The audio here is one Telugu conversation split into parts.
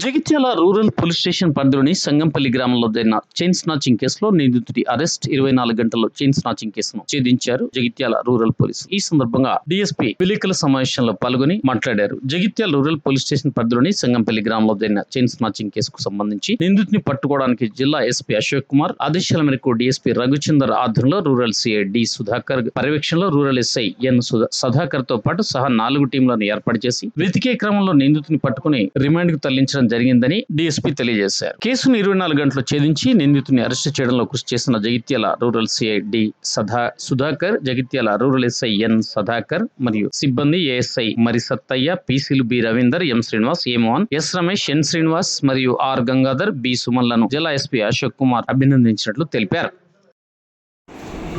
జగిత్యాల రూరల్ పోలీస్ స్టేషన్ పరిధిలోని సంగంపల్లి గ్రామంలో జరిగిన చైన్ స్నాచింగ్ కేసులో నిందితుడి అరెస్ట్ ఇరవై నాలుగు గంటల్లో చైన్ స్నాచింగ్ కేసును ఛేదించారు జగిత్యాల రూరల్ పోలీసు. ఈ సందర్భంగా డిఎస్పీ విలేకరుల సమావేశంలో పాల్గొని మాట్లాడారు. జగిత్యాల రూరల్ పోలీస్ స్టేషన్ పరిధిలోని సంగంపల్లి గ్రామంలో జరిగిన చైన్ స్నాచింగ్ కేసుకు సంబంధించి నిందితుడిని పట్టుకోవడానికి జిల్లా ఎస్పీ అశోక్ కుమార్ ఆదేశాల మేరకు డిఎస్పీ రఘుచందర్ ఆధ్వర్యంలో రూరల్ సిఐ డి సుధాకర్ పర్యవేక్షణలో రూరల్ ఎస్ఐ ఎన్ సుధాకర్తో పాటు సహా నాలుగు టీంలను ఏర్పాటు చేసి వెతికే క్రమంలో నిందితుని పట్టుకుని రిమాండ్కు తరలించడం జరిగిందని డీఎస్పీ తెలియజేశారు. కేసును ఇరవై నాలుగు గంటలు ఛేదించి నిందితుని అరెస్ట్ చేయడంలో కృషి చేసిన Jagtial rural CI D Sada Sudhakar Jagtial rural SI N Sadakar మరియు సిబ్బంది ఏఎస్ఐ మరి Sattaiah పీసీలు B Ravinder M Srinivas A Mohan S Ramesh N Srinivas మరియు ఆర్ గంగాధర్ బి సుమన్లను జిల్లా ఎస్పీ అశోక్ కుమార్ అభినందించినట్లు తెలిపారు.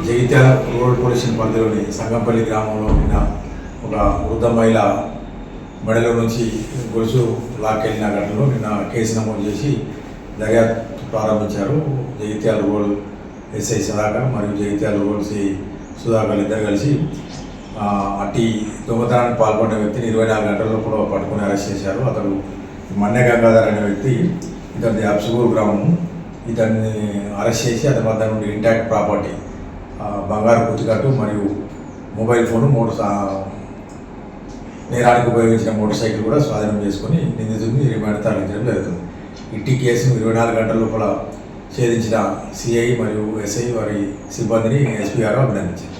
జగిత్యాల రూరల్ పోలీస్ పరిధిలోని సంగంపల్లి గ్రామంలో ఉన్న ఒక వృద్ధ మహిళ మెడలో నుంచి గొలుసు లాక్కెళ్ళిన ఘటనలో నిన్న కేసు నమోదు చేసి దర్యాప్తు ప్రారంభించారు. జగిత్యాల గోల్ ఎస్ఐ సుధాకర్ మరియు జగిత్యాల గోల్ సి సుధాకర్ ఇద్దరు కలిసి అట్టి దొంగతనానికి పాల్పడిన వ్యక్తిని ఇరవై నాలుగు గంటల్లో కూడా పట్టుకుని అరెస్ట్ చేశారు. అతడు మన్నె గంగాధర్ అనే వ్యక్తి ఇతని అప్సగూరు గ్రామం. ఇతన్ని అరెస్ట్ చేసి అతని వద్ద నుండి ఇంటాక్ట్ ప్రాపర్టీ బంగారు పుత్తికట్టు మరియు మొబైల్ ఫోన్ మూడు సా- నేరానికి ఉపయోగించిన మోటార్ సైకిల్ కూడా స్వాధీనం చేసుకొని నిందితుడిని రిమాండ్ తరలించడం జరుగుతుంది. ఇట్టి కేసును ఇరవై నాలుగు గంటల లోపల ఛేదించిన సిఐ మరియు ఎస్ఐ వారి సిబ్బందిని ఎస్పీ గారు అభినందించారు.